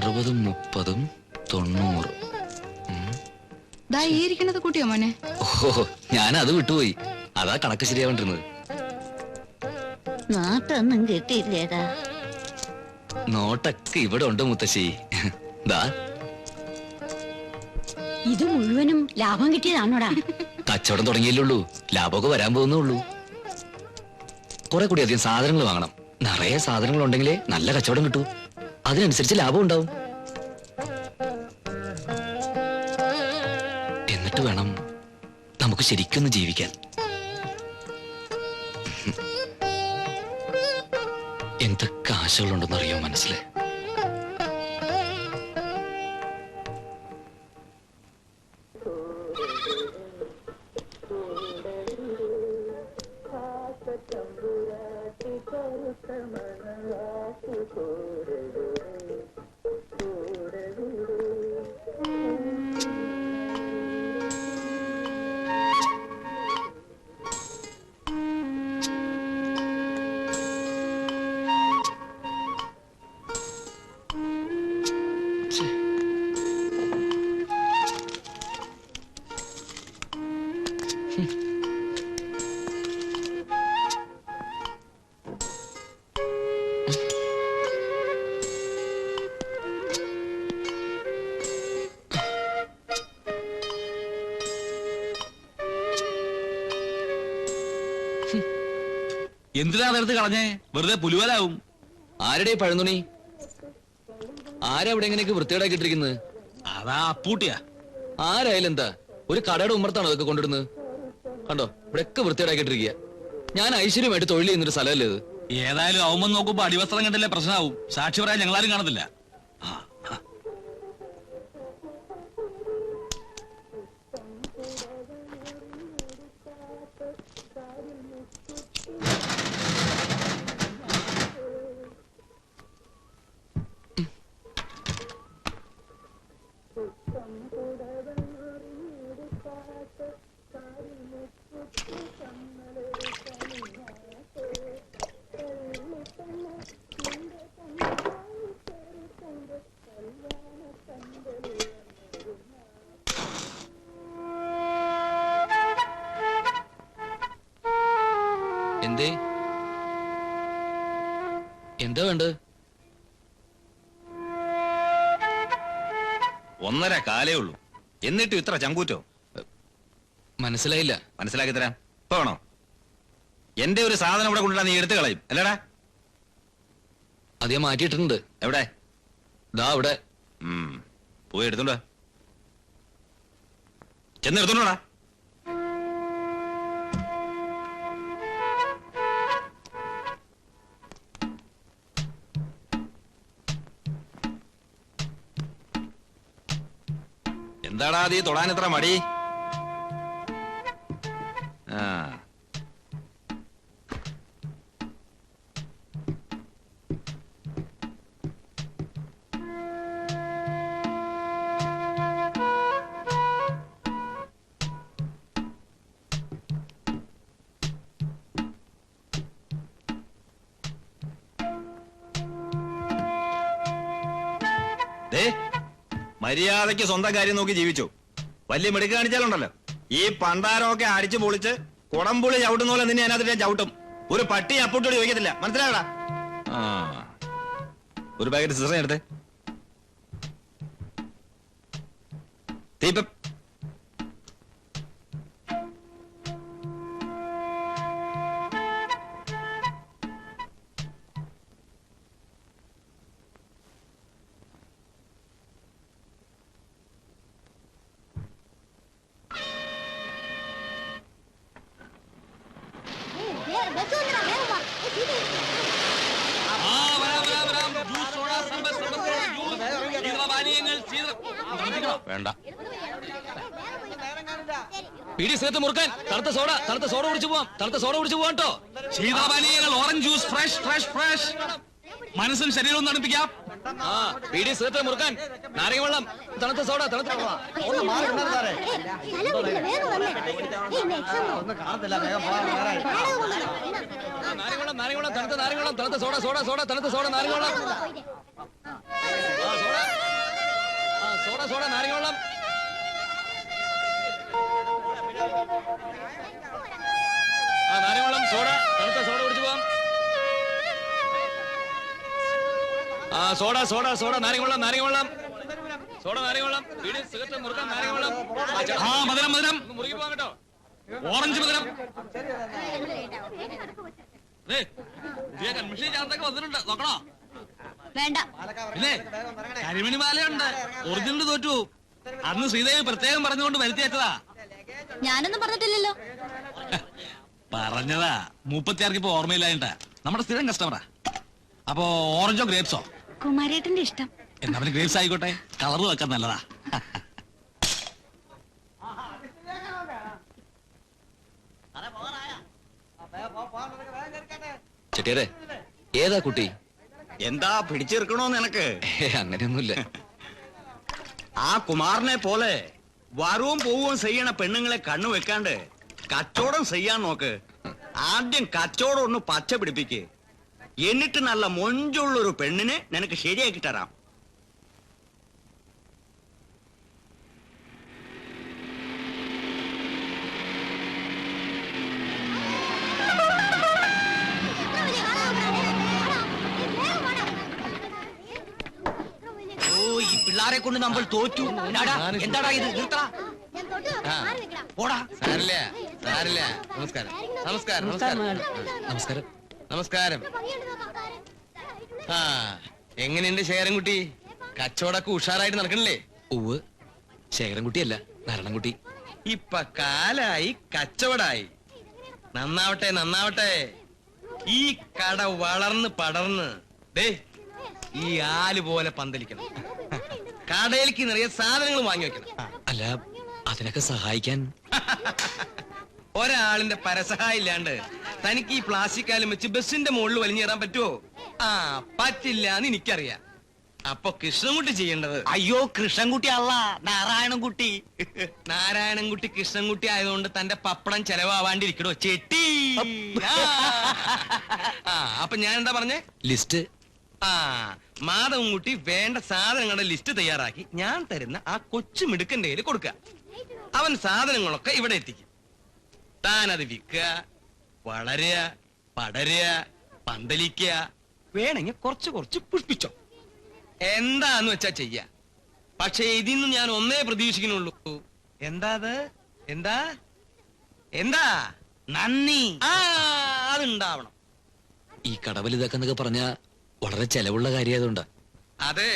അറുപതും മുപ്പതും തൊണ്ണൂറ്. ദാ ഈ ഇരിക്കണത് കൂട്ടിയോ മോനെ? ഓഹോ ഞാൻ അത് വിട്ടുപോയി. അതാ കണക്ക് ശരിയാവേണ്ടിരുന്നത്. നാട്ടൊന്നും കിട്ടിയില്ലേടാ. നോട്ടൊക്കെ ഇവിടെ ഉണ്ട് മുത്തശ്ശി. ദാ. ഇത് മുഴുവനും ലാഭം കിട്ടിയതാണോടാ? കച്ചവടം തുടങ്ങിയല്ലുള്ളൂ ലാഭമൊക്കെ വരാൻ പോകുന്നുള്ളൂ കുറെ കൂടി അധികം സാധനങ്ങൾ വാങ്ങണം. നിറയെ സാധനങ്ങൾ ഉണ്ടെങ്കിലേ നല്ല കച്ചവടം കിട്ടൂ. അതിനനുസരിച്ച് ലാഭം ഉണ്ടാവും. എന്നിട്ട് വേണം നമുക്ക് ശരിക്കൊന്ന് ജീവിക്കാൻ. എന്തൊക്കെ ആശകളുണ്ടെന്ന് അറിയോ മനസ്സിലെ? എന്തിനാ അതെടുത്ത് കളഞ്ഞേ? വെറുതെ പുലുവലാവും. ആരുടെ പഴന്തുണി ആരാ ഇവിടെ എങ്ങനെയൊക്കെ വൃത്തികേടാക്കി ഇട്ടിരിക്കുന്നത് അതാ അപ്പൂട്ടിയാ. ആരായാലും എന്താ? ഒരു കടയുടെ ഉമ്മർത്താണ് അതൊക്കെ കൊണ്ടിടുന്നത്. കണ്ടോ? ഇവിടെയൊക്കെ വൃത്തിയേടാക്കിട്ടിരിക്കുക ഞാൻ ഐശ്വര്യമായിട്ട് തൊഴിൽ ചെയ്യുന്നൊരു സ്ഥലമല്ലേ ഇത്? ഏതായാലും അവൻ നോക്കുമ്പോ അടിവസ്ത്രം കണ്ടില്ലേ പ്രശ്നമാവും സാക്ഷി പറയാൻ ഞങ്ങളാരും കാണത്തില്ല. എന്തേ? എന്താ വേണ്ട ഒന്നര കാലേ ഉള്ളൂ. എന്നിട്ടും ഇത്ര ചങ്കൂറ്റോ? മനസ്സിലായില്ല. മനസ്സിലാക്കി തരാം. പോണോ എന്റെ ഒരു സാധനം ഇവിടെ കൊണ്ടുവരാൻ നീ എടുത്തു കളയും. അല്ലടാ? അത് ഞാൻ മാറ്റിയിട്ടുണ്ട്. എവിടെ? ദാ അവിടെ. ഉം. പോയി എടുത്തോണ്ടോ ചെന്ന് എടുത്തോണ്ടാ എന്താടാ നീ തൊടാൻ എത്ര മടി? ദേ മര്യാദയ്ക്ക് സ്വന്തം കാര്യം നോക്കി ജീവിച്ചു. വലിയ മിടുക്ക് കാണിച്ചാലുണ്ടല്ലോ. ഈ പണ്ടാരമൊക്കെ അടിച്ചു പൊളിച്ച് കുടംപുളി ചവിട്ടുന്ന പോലെ നിന്നെ അതിനകത്ത് ഞാൻ ചവിട്ടും. ഒരു പട്ടി അപ്പൂട്ടോട് ചോദിക്കത്തില്ല. മനസ്സിലാവടാ ഒരു പാക്കറ്റ് സിസ്റ്റർ എടുത്തേ. തീപ്പം വേണ്ട. പിടി സേത്ത് മുറുക്കാൻ തണുത്ത സോഡ തണുത്ത സോഡ കുടിച്ചു പോവാം. തണുത്ത സോഡ കുടിച്ചു പോവാം കേട്ടോ. ശീതളപാനീയങ്ങൾ orange juice fresh fresh fresh മനസ്സും ശരീരവും തണുപ്പിക്കാം. ആ പിടി സേത്ത് മുറുക്കാൻ നാരങ്ങ വെള്ളം തണുത്ത സോഡ തണുത്ത നാരങ്ങവെള്ളം നാരങ്ങ വെള്ളം നാരങ്ങ വെള്ളം തണുത്ത നാരങ്ങ വെള്ളം തണുത്ത സോഡ സോഡ സോഡ തണുത്ത സോഡ നാരങ്ങ വെള്ളം. ആ, സോഡ നാരങ്ങ വെള്ളം ആ നാരങ്ങ വെള്ളം സോഡ. തണുത്ത സോഡ കുടിച്ചു പോവാം. ആ സോഡ സോഡ സോഡ നാരങ്ങ വെള്ളം നാരങ്ങ വെള്ളം സോഡ നാരങ്ങ വെള്ളം വീട് സിഗരറ്റ് മുറുക്കാൻ നാരങ്ങ വെള്ളം ആ, മധുരം മധുരം. മുറുകി പോവാം കേട്ടോ. ഓറഞ്ച് മധുരം. കൺമിഷൻ ചാർത്തൊക്കെ വന്നിട്ടുണ്ട്. നോക്കണോ? വേണ്ട. കരിമണി മാലയുണ്ട്. ഒറിജിനൽ തോറ്റു. അന്ന് ശ്രീദേവി പ്രത്യേകം പറഞ്ഞുകൊണ്ട് വരുത്തിയേറ്റതാ ഞാനൊന്നും പറഞ്ഞിട്ടില്ലല്ലോ. പറഞ്ഞതാ. മുപ്പത്തിയാർക്ക് ഇപ്പൊ ഓർമ്മയില്ലായിട്ടാ നമ്മുടെ സ്ഥിരം കസ്റ്റമറാ അപ്പോ ഓറഞ്ചോ ഗ്രേപ്സോ കുമാരേട്ടന്റെ ഇഷ്ടം. എന്നാ പിന്നെ ഗ്രേപ്സ് ആയിക്കോട്ടെ. കളർ വെക്കാൻ നല്ലതാ. ചെട്ടിയാരെ ഏതാ കുട്ടി? എന്താ പിടിച്ചെടുക്കണോ നിനക്ക്? അങ്ങനെയൊന്നുമില്ല. ആ കുമാറിനെ പോലെ വരവും പോവും ചെയ്യണ പെണ്ണുങ്ങളെ കണ്ണു വെക്കാണ്ട് കച്ചവടം ചെയ്യാൻ നോക്ക്. ആദ്യം കച്ചവടം ഒന്ന് പച്ച പിടിപ്പിക്ക്. എന്നിട്ട് നല്ല മൊഞ്ചുള്ളൊരു പെണ്ണിനെ നിനക്ക് ശരിയാക്കി തരാം. പിള്ളാരെ കൊണ്ട് നമ്മൾ തോറ്റു. എന്നാടാ എന്താടാ ഇത്? നിർത്തടാ. പോടാ. സാരില്ല സാരില്ല. നമസ്കാരം. നമസ്കാരം നമസ്കാരം നമസ്കാരം. നമസ്കാരം. ആ എങ്ങനെയുണ്ട് ശേഖരൻകുട്ടി? കച്ചവടമൊക്കെ ഉഷാറായിട്ട് നടക്കണില്ലേ? ഉവ് ശേഖരൻകുട്ടിയല്ല നരണംകുട്ടി ഇപ്പൊ കാലായി കച്ചവടായി. നന്നാവട്ടെ നന്നാവട്ടെ. ഈ കട വളർന്ന് പടർന്ന്. ദേ ഈ ആൽ പോലെ പന്തലിക്കണം കടയിലേക്ക് നിറയെ സാധനങ്ങൾ വാങ്ങി വെക്കണം. അല്ല അതിനൊക്കെ സഹായിക്കാൻ. ഒരാളിന്റെ പരസഹായം ഇല്ലാണ്ട് തനിക്ക് ഈ പ്ലാസ്റ്റിക് കാലം വെച്ച് ബസിന്റെ മുകളിൽ വലിഞ്ഞു കയറാൻ പറ്റുമോ ആ പറ്റില്ല എന്ന് എനിക്കറിയാം. അപ്പൊ കൃഷ്ണൻകുട്ടി ചെയ്യേണ്ടത്? അയ്യോ കൃഷ്ണൻകുട്ടി അല്ല നാരായണൻകുട്ടി. നാരായണൻകുട്ടി കൃഷ്ണൻകുട്ടി ആയതുകൊണ്ട് തന്റെ പപ്പടം ചെലവാവാണ്ടിരിക്കണോ ചെട്ടി. ആ. ആ അപ്പൊ ഞാൻ എന്താ പറഞ്ഞേ? ലിസ്റ്റ്. ആ മാധവൻകുട്ടി വേണ്ട സാധനങ്ങളുടെ ലിസ്റ്റ് തയ്യാറാക്കി ഞാൻ തരുന്ന ആ കൊച്ചു മിടുക്കന്റെ കയ്യിൽ കൊടുക്കുക. അവൻ സാധനങ്ങളൊക്കെ ഇവിടെ എത്തിക്കും. താൻ അത് വിൽക്കുക വളരുക പടരുക പന്തലിക്കുക വേണമെങ്കിൽ കുറച്ച് കുറച്ച് പുഷ്പിച്ചോ. എന്താന്ന് വെച്ചാ ചെയ്യ. പക്ഷെ ഇതിന്ന് ഞാൻ ഒന്നേ പ്രതീക്ഷിക്കുന്നുള്ളൂ. എന്താ അത്? എന്താ? എന്താ? നന്ദി. ആ അതുണ്ടാവണം. ഈ കടവലിതാക്കെന്നൊക്കെ പറഞ്ഞ വളരെ ചെലവുള്ള കാര്യമായതുകൊണ്ട് അതെ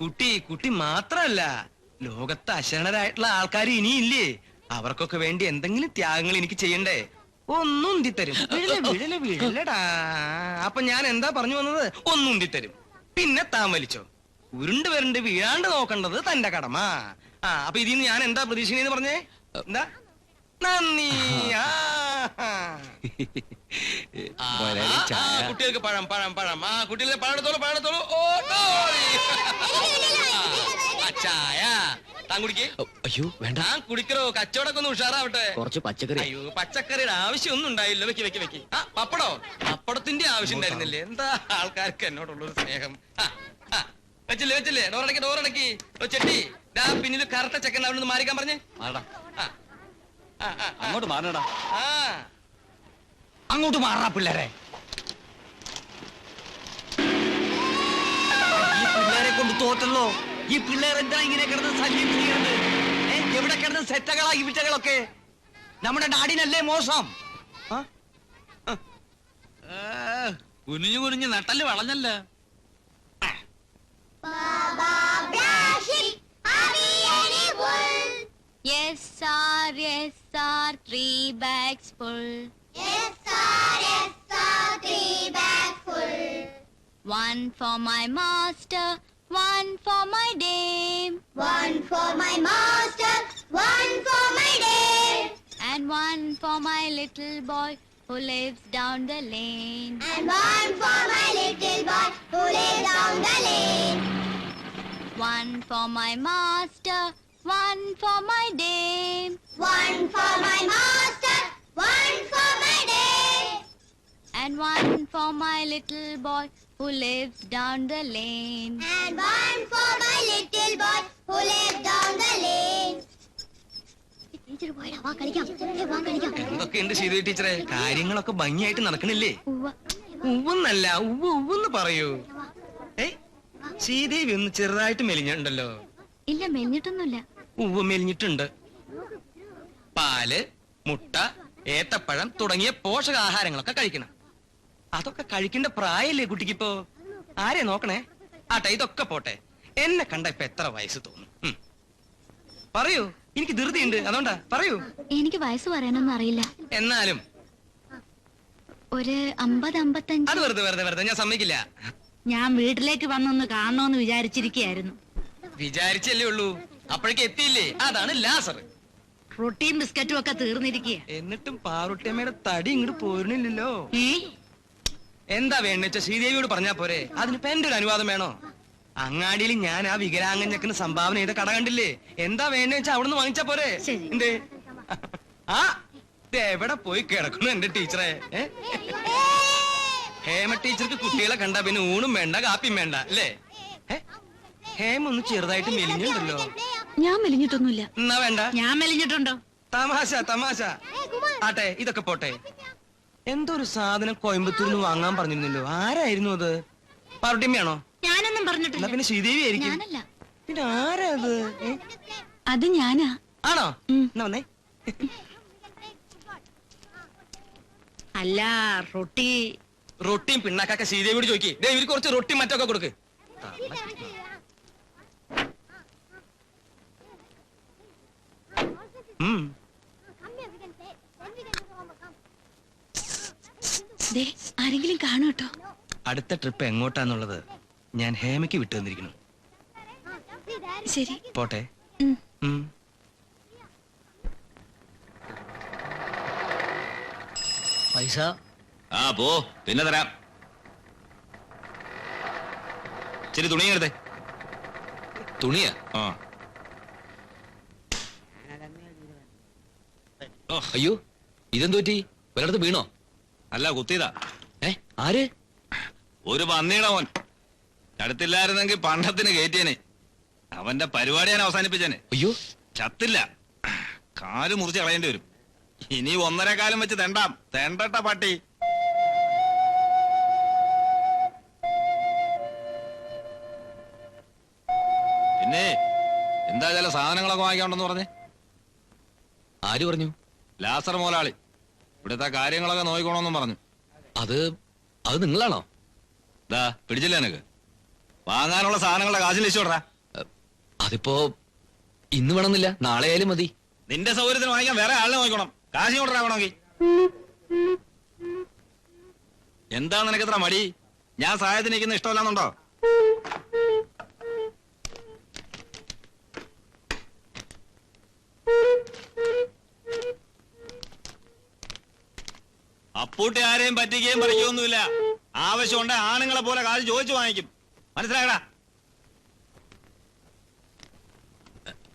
കുട്ടി കുട്ടി മാത്രല്ല. ലോകത്ത് അശരണരായിട്ടുള്ള ആൾക്കാർ ഇനിയില്ലേ? അവർക്കൊക്കെ വേണ്ടി എന്തെങ്കിലും ത്യാഗങ്ങൾ എനിക്ക് ചെയ്യണ്ടേ? ഒന്നും ഉന്തിത്തരും വിഴലടാ അപ്പൊ ഞാൻ എന്താ പറഞ്ഞു വന്നത്? ഒന്നും ഉന്തിത്തരും പിന്നെ താൻ വലിച്ചോ. ഉരുണ്ട് വരണ്ട് വീഴാണ്ട് നോക്കേണ്ടത് തന്റെ കടമ. ആ അപ്പൊ ഇതിന്ന് ഞാൻ എന്താ പ്രതീക്ഷിക്കുന്നതെന്ന് പറഞ്ഞേ? എന്താ? നന്ദി. ആ. ആ, മുതലാളി ചായ. കുട്ടികൾക്ക് പഴം പഴം പഴം. ആ കുട്ടികളെ പഴം എടുത്തോളൂ പഴം എടുത്തോളൂ ഓ ചായ. താൻ കുടിക്കേ. അയ്യോ വേണ്ട. താൻ കുടിക്കറോ കച്ചവടമൊക്കെ ഒന്ന് ഉഷാറാവട്ടെ. കുറച്ച് പച്ചക്കറി. അയ്യോ പച്ചക്കറിയുടെ ആവശ്യമൊന്നും ഉണ്ടായില്ല. വെക്കി വെക്കി വെക്കി. ആ പപ്പടോ? പപ്പടത്തിന്റെ ആവശ്യം ഉണ്ടായിരുന്നില്ലേ? എന്താ ആൾക്കാർക്ക് എന്നോടുള്ളൊരു സ്നേഹം? വെച്ചില്ലേ വെച്ചില്ലേ? ഡോറടക്കി ഡോറടക്കി. ഓ ചെട്ടി. ഡാ പിന്നിൽ കറുത്ത ചെക്കൻ അവിടെ നിന്ന് മാറിക്കാൻ പറഞ്ഞേ. ആ, ആ. അങ്ങോട്ട് മാറണടാ. അങ്ങോട്ട് മാറാ പിള്ളേരെ. ഈ പിള്ളേരെ കൊണ്ട് തോറ്റല്ലോ. ഈ പിള്ളേർ എന്താ ഇങ്ങനെ കിടന്ന് ശല്യം ചെയ്യുന്നത്? എവിടെ കിടന്ന് സെറ്റകളാ ഇവിറ്റകളൊക്കെ നമ്മുടെ ഡാഡിനല്ലേ മോശം. ആ? കുനിഞ്ഞു കുനിഞ്ഞ് നട്ടൽ വളഞ്ഞല്ല. Yes, sir, yes, sir, three bags full. One for my master, one for my dame, One for my master, one for my dame. and one for my little boy who lives down the lane. and one for my little boy who lives down the lane. One for my master, one for my dame, One little boy who lives down the lane. and one for my little boy who lives down the lane. എന്തൊക്കെയുണ്ട് ശ്രീദേവി ടീച്ചറെ? കാര്യങ്ങളൊക്കെ ഭംഗിയായിട്ട് നടക്കണില്ലേ? ഉവ്വെന്നല്ല ഉവ്വ് ഉവ്വെന്ന് പറയൂ. ഏ ശ്രീദേവി ഒന്ന് ചെറുതായിട്ട് മെലിഞ്ഞിട്ടുണ്ടല്ലോ. ഇല്ല മെലിഞ്ഞിട്ടൊന്നുമില്ല. ഉവ്വ് മെലിഞ്ഞിട്ടുണ്ട്. പാൽ മുട്ട ഏത്തപ്പഴം തുടങ്ങിയ പോഷകാഹാരങ്ങളൊക്കെ കഴിക്കണം. അതൊക്കെ കഴിക്കേണ്ട പ്രായല്ലേ കുട്ടിക്കിപ്പോ? ആരെ നോക്കണേ? ആട്ടെ ഇതൊക്കെ പോട്ടെ. എന്നെ കണ്ട ഇപ്പൊ എത്ര വയസ്സ് തോന്നും. പറയൂ എനിക്ക് ധൃതിയുണ്ട്. അതുകൊണ്ടാ പറയൂ. എനിക്ക് വയസ്സ് പറയാനൊന്നും അറിയില്ല. എന്നാലും. ഒരു അമ്പത് അമ്പത്തഞ്ച്. അത് വെറുതെ വെറുതെ വെറുതെ. ഞാൻ സമ്മതിക്കില്ല. ഞാൻ വീട്ടിലേക്ക് വന്നൊന്ന് കാണണോന്ന് വിചാരിച്ചിരിക്കുകയായിരുന്നു. വിചാരിച്ചല്ലേ ഉള്ളൂ. അപ്പോഴേക്ക് എത്തിയില്ലേ? അതാണ് ലാസർ. റൊട്ടിയും ബിസ്ക്കറ്റും ഒക്കെ തീർന്നിരിക്കുക എന്നിട്ടും പാറുട്ടിയമ്മയുടെ തടി ഇങ്ങോട്ട് പോരുന്നില്ലല്ലോ. എന്താ വേണ്ടെച്ച ശ്രീദേവിയോട് പറഞ്ഞാ പോരെ. അതിന് എന്റെ ഒരു അനുവാദം വേണോ? അങ്ങാടിയിൽ ഞാൻ ആ വികലാംഗഞ്ഞക്കിന് സംഭാവന ചെയ്ത കട കണ്ടില്ലേ? എന്താ വേണ്ടെന്ന് വെച്ചാ അവിടുന്ന് വാങ്ങിച്ചാ പോരെ. എന്തേ? ആ എവിടെ പോയി കിടക്കുന്നു എന്റെ ടീച്ചറെ? ഹേമ ടീച്ചർക്ക് കുട്ടികളെ കണ്ട പിന്നെ ഊണും വേണ്ട കാപ്പിയും വേണ്ട അല്ലേ? ഹേമ ഒന്ന് ചെറുതായിട്ട് മെലിഞ്ഞുണ്ടല്ലോ ഞാൻ മെലിഞ്ഞിട്ടൊന്നുമില്ല. എന്നാ വേണ്ട? ഞാൻ മെലിഞ്ഞിട്ടുണ്ടോ? തമാശ തമാശ. ആട്ടെ ഇതൊക്കെ പോട്ടെ. എന്തോ ഒരു സാധനം കോയമ്പത്തൂരിൽ നിന്ന് വാങ്ങാൻ പറഞ്ഞിരുന്നല്ലോ? ആരായിരുന്നു അത്? പാർട്ടിമ്മയാണോ ഞാനൊന്നും എന്നാ പറഞ്ഞിട്ടില്ല പിന്നെ ശ്രീദേവി ആയിരിക്കും ഞാനല്ല. പിന്നെ ആരാ അത്? ഏ? അത് ഞാനാ. ആണോ? എന്നാ വന്നേ. അല്ല റൊട്ടി. റൊട്ടിയും പിണ്ണാക്കൊക്കെ ശ്രീദേവിയോട് ചോദിക്കേ. ദേ ഇവർക്ക് കുറച്ച് റൊട്ടി മറ്റൊക്കെ കൊടുക്ക്. ഉം. ആരെങ്കിലും കാണും കേട്ടോ. അടുത്ത ട്രിപ്പ് എങ്ങോട്ടാന്നുള്ളത് ഞാൻ ഹേമയ്ക്ക് വിട്ടു തന്നിരിക്കുന്നു. ശരി. പോട്ടെ. പൈസ? ആ പോ. പിന്നെ തരാം. ശരി തുണി എടുത്തേ. തുണിയാ? ആ. ഓ, അയ്യോ ഇതെന്തോറ്റി ഒരിടത്ത് വീണോ? അല്ല കുത്തിയതാ. ഏ ആര്? ഒരു പന്നിയുടെ മോൻ. അടുത്തില്ലായിരുന്നെങ്കിൽ പണ്ടത്തിന് കയറ്റിയനെ അവന്റെ പരിപാടി ഞാൻ അവസാനിപ്പിച്ചേനെ. അയ്യോ. ചത്തില്ല. കാൽ മുറിച്ച് കളയേണ്ടി വരും. ഇനി ഒന്നര കാലം വെച്ച് തെണ്ടാം. തെണ്ടട്ട പട്ടി. പിന്നെ എന്താ ചില സാധനങ്ങളൊക്കെ വാങ്ങിക്കാണ്ടെന്ന് പറഞ്ഞേ? ആര് പറഞ്ഞു? ലാസർ മോലാളി. ഇവിടുത്തെ കാര്യങ്ങളൊക്കെ നോക്കിക്കോണമെന്നും പറഞ്ഞു. അത് അത് നിങ്ങളാണോ? ദാ പിടിച്ചില്ല എനക്ക് വാങ്ങാനുള്ള സാധനങ്ങളുടെ കാശിൽ ഇഷ്ടോടാ അതിപ്പോ ഇന്ന് വേണമെന്നില്ല നാളെ ആയാലും മതി. നിന്റെ സൗകര്യത്തിന് വാങ്ങിക്കാൻ വേറെ ആളിനെ നോക്കണം കാശ് കൊണ്ടാ വേണമെങ്കിൽ എന്താ നിനക്ക് ഇത്ര മടി? ഞാൻ സഹായത്തിന് നിൽക്കുന്ന ഇഷ്ടമല്ലാന്നുണ്ടോ? അപ്പൂട്ടി ആരെയും പറ്റിക്കുകയും പറിക്കൊന്നുമില്ല ആവശ്യമുണ്ട് ആണുങ്ങളെ പോലെ കാശ് ചോദിച്ചു വാങ്ങിക്കും. മനസ്സിലായടാ?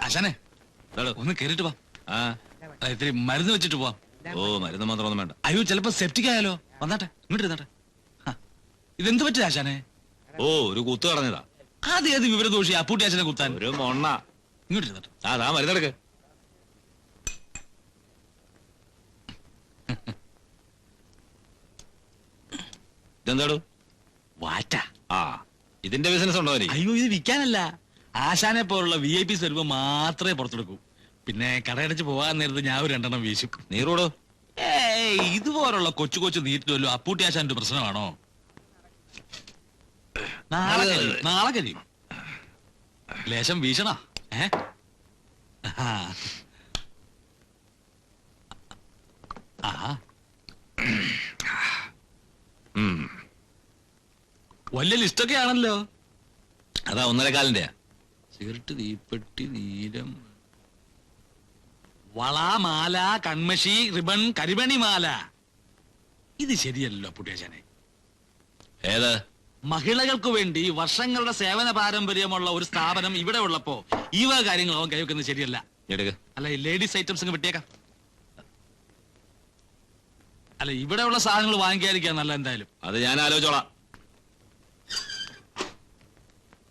അശനെ ഒന്ന് കേറിട്ട് വാ. ആ. ആ, ഇത്തിരി മരുന്ന് വെച്ചിട്ട് പോവാം. ഓ മരുന്ന് മാത്രമൊന്നും വേണ്ട. അയ്യോ ചിലപ്പോ സെപ്റ്റിക് ആയാലോ? വന്നാട്ടെ ഇങ്ങോട്ട് ഇരുന്നാട്ടെ. ആ, ഇതെന്ത് പറ്റിയ ആശാനെ? ഓ ഒരു കുത്തു കടഞ്ഞതാ ആദ്യം ഏത് വിവരദോഷി അപ്പൂട്ടി ആശാനെ കുത്താൻ? ഒരു മൊണ്ണ. ഇങ്ങോട്ട് ഇരുന്നാട്ടെ. ആ താ മരുന്നെടുക്ക്. ഇതെന്താടു? വാറ്റ. ആ ഇതിന്റെ ബിസിനസ് ഉണ്ടോ അയ്യോ ഇത് വിൽക്കാനല്ല. ആശാനെ പോലുള്ള വി ഐ പി സ്വരൂപം മാത്രമേ പുറത്തെടുക്കൂ. പിന്നെ കടയടച്ച് പോകാൻ നേരത്ത് ഞാൻ ഒരു രണ്ടെണ്ണം വീശും നീറോടോ? ഏയ് ഇതുപോലുള്ള കൊച്ചു കൊച്ചു നീറ്റുമല്ലോ അപ്പൂട്ടി ആശാന്റെ പ്രശ്നമാണോ? നാളെ കഴിയും നാളെ കഴിയും. ലേശം വീശണ? ഏ? ആ. ആ. വലിയ ലിസ്റ്റൊക്കെ ആണല്ലോ അതാ ഒന്നര കാലിന്റെ. സിഗരറ്റ് തീപ്പെട്ടി നീലം വള മാല കൺമഷി റിബൺ കരിമണി മാല ഇത് ശരിയല്ലോ പുട്ടിയാശാനെ ഏത്? മഹിളകൾക്ക് വേണ്ടി വർഷങ്ങളുടെ സേവന പാരമ്പര്യമുള്ള ഒരു സ്ഥാപനം ഇവിടെ ഉള്ളപ്പോ ഈ വക കാര്യങ്ങൾ അവൻ കൈവെക്കുന്നത് ശരിയല്ല. അല്ല ഈ ലേഡീസ് ഐറ്റംസ് വിട്ടേക്കാം അല്ല ഇവിടെയുള്ള സാധനങ്ങൾ വാങ്ങിക്കാതിരിക്കാൻ നല്ല എന്തായാലും. അത് ഞാൻ ആലോചിച്ചോളാം.